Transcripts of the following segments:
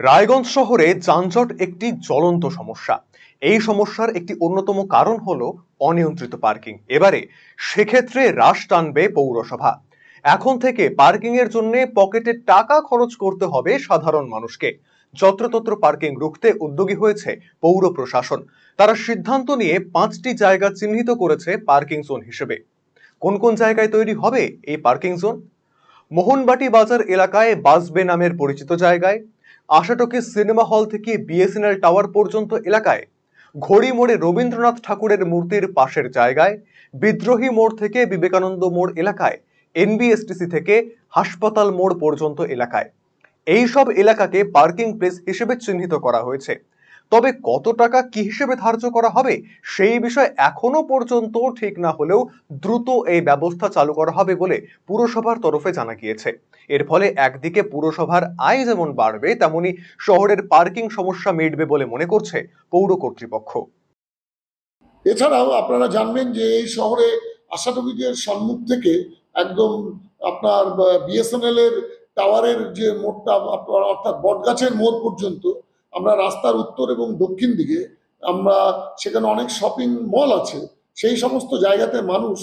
রায়গঞ্জ শহরে যানজট একটি জ্বলন্ত সমস্যা। এই সমস্যার একটি অন্যতম কারণ হলো অনিয়ন্ত্রিত পার্কিং। এবারে সেক্ষেত্রে হ্রাস টানবে পৌরসভা। এখন থেকে পার্কিং এর জন্য পকেটে টাকা খরচ করতে হবে সাধারণ মানুষকে। যত্রতত্র পার্কিং রুখতে উদ্যোগী হয়েছে পৌর প্রশাসন। তারা সিদ্ধান্ত নিয়ে পাঁচটি জায়গা চিহ্নিত করেছে পার্কিং জোন হিসেবে। কোন কোন জায়গায় তৈরি হবে এই পার্কিং জোন? মোহনবাটি বাজার এলাকায় বাসবে নামের পরিচিত জায়গায়। আশাটকি সিনেমা হল থেকে বিএসএনএল টাওয়ার পর্যন্ত এলাকায় ঘড়ি মোড়ে রবীন্দ্রনাথ ঠাকুরের মূর্তির পাশের জায়গায়, বিদ্রোহী মোড় থেকে বিবেকানন্দ মোড় এলাকায়, এনবিএসটিসি থেকে হাসপাতাল মোড় পর্যন্ত এলাকায়। এই সব এলাকাকে পার্কিং প্লেস হিসেবে চিহ্নিত করা হয়েছে। তবে কত টাকা কি হিসেবে ধার্য করা হবে সেই বিষয় এখনও পর্যন্ত ঠিক না হলেও দ্রুত এই ব্যবস্থা চালু করা হবে বলে পুরসভার তরফে জানা গিয়েছে। এর ফলে একদিকে পুরসভার আয় যেমন বাড়বে, তেমনি শহরের পার্কিং সমস্যা মিটবে বলে মনে করছে পৌর কর্তৃপক্ষ। এছাড়াও আপনারা জানবেন যে এই শহরে আশাটবিজের সম্মুখ থেকে একদম আপনার বিএসএনএল এর টাওয়ারের যে মোড়টা, অর্থাৎ বটগাছের মোড় পর্যন্ত আমরা রাস্তার উত্তর এবং দক্ষিণ দিকে আমরা সেখানে অনেক শপিং মল আছে। সেই সমস্ত জায়গাতে মানুষ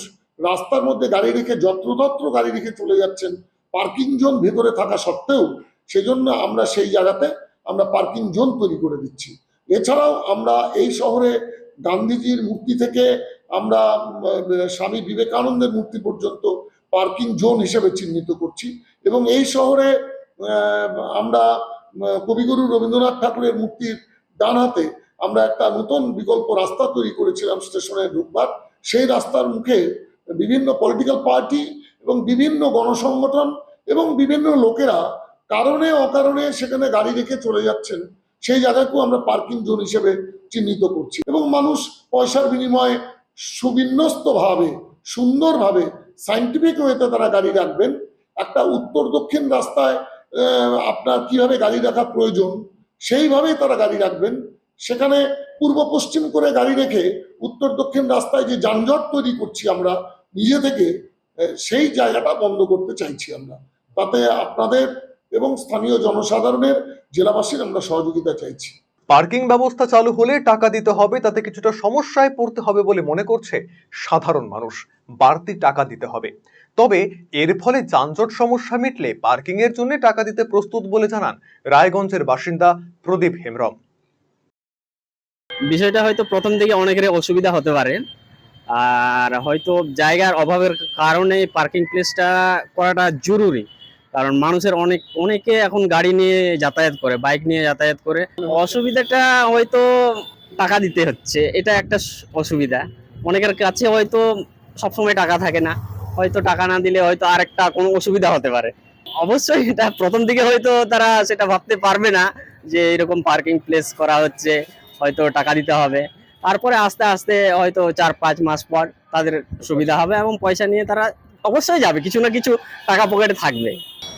রাস্তার মধ্যে গাড়ি রেখে যত্রতত্র গাড়ি রেখে চলে যাচ্ছেন। পার্কিং জোন ভেতরে থাকা সত্ত্বেও সেজন্য আমরা সেই জায়গাতে আমরা পার্কিং জোন তৈরি করে দিচ্ছি। এছাড়াও আমরা এই শহরে গান্ধীজির মূর্তি থেকে আমরা স্বামী বিবেকানন্দের মূর্তি পর্যন্ত পার্কিং জোন হিসেবে চিহ্নিত করছি। এবং এই শহরে আমরা কবিগুরু রবীন্দ্রনাথ ঠাকুরের মূর্তির ডান হাতে আমরা একটা নতুন বিকল্প রাস্তা তৈরি করেছিলাম স্টেশনে ঢুকবার। সেই রাস্তার মুখে বিভিন্ন পলিটিক্যাল পার্টি এবং বিভিন্ন গণসংগঠন এবং বিভিন্ন লোকেরা কারণে অকারণে সেখানে গাড়ি রেখে চলে যাচ্ছেন, সেই জায়গাকেও আমরা পার্কিং জোন হিসেবে চিহ্নিত করছি। এবং মানুষ পয়সার বিনিময়ে সুবিন্যস্তভাবে, সুন্দরভাবে সাইন্টিফিক ওয়েতে তারা গাড়ি রাখবেন। একটা উত্তর দক্ষিণ রাস্তায় আপনার কীভাবে গাড়ি রাখা প্রয়োজন, সেইভাবেই তারা গাড়ি রাখবেন। সেখানে পূর্ব পশ্চিম করে গাড়ি রেখে উত্তর দক্ষিণ রাস্তায় যে যানজট তৈরি করছি আমরা, নিজে থেকে সেই জায়গাটা বন্ধ করতে চাইছি আমরা। তাতে আপনাদের এবং স্থানীয় জনসাধারণের, জেলাবাসীর আমরা সহযোগিতা চাইছি। পার্কিং ব্যবস্থা চালু হলে টাকা দিতে হবে, তাতে কিছুটা সমস্যায় পড়তে হবে বলে মনে করছে সাধারণ মানুষ। বাড়তি টাকা দিতে হবে। তবে এর ফলে যানজট সমস্যা মিটলে পার্কিং এর জন্য টাকা দিতে প্রস্তুত বলে জানান রায়গঞ্জের বাসিন্দা প্রদীপ হেমরম বিষয়টা হয়তো প্রথম দিকে অনেকের অসুবিধা হতে পারে। আর হয়তো জায়গার অভাবের কারণে পার্কিং প্লেসটা করাটা জরুরি। কারণ মানুষের অনেক, অনেকে এখন গাড়ি নিয়ে যাতায়াত করে, বাইক নিয়ে যাতায়াত করে। অসুবিধাটা হয়তো টাকা দিতে হচ্ছে, এটা একটা অসুবিধা। অনেকের কাছে হয়তো সবসময় টাকা থাকে না। হয়তো টাকা না দিলে হয়তো আরেকটা কোনো অসুবিধা হতে পারে। অবশ্যই এটা প্রথম দিকে হয়তো তারা সেটা ভাবতে পারবে না যে এরকম পার্কিং প্লেস করা হচ্ছে, হয়তো টাকা দিতে হবে। তারপরে আস্তে আস্তে হয়তো চার পাঁচ মাস পর তাদের সুবিধা হবে এবং পয়সা নিয়ে তারা অবশ্যই যাবে। কিছু না কিছু টাকা পকেটে থাকবে।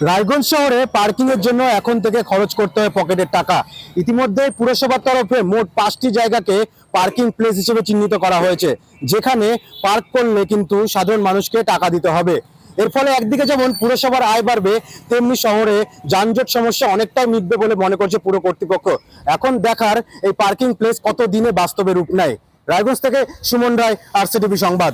রায়গঞ্জ শহরে পার্কিং এর জন্য এখন থেকে খরচ করতে হয় পকেটের টাকা। ইতিমধ্যে পুরসভার তরফে মোট পাঁচটি জায়গাকে পার্কিং প্লেস হিসেবে চিহ্নিত করা হয়েছে, যেখানে পার্ক করলে কিন্তু সাধারণ মানুষকে টাকা দিতে হবে। এর ফলে একদিকে যেমন পুরসভার আয় বাড়বে, তেমনি শহরে যানজট সমস্যা অনেকটাই মিটবে বলে মনে করছে পুরো কর্তৃপক্ষ। এখন দেখার এই পার্কিং প্লেস কত দিনে বাস্তবে রূপ নেয়। রায়গঞ্জ থেকে সুমন রায় আরসিটিভি সংবাদ।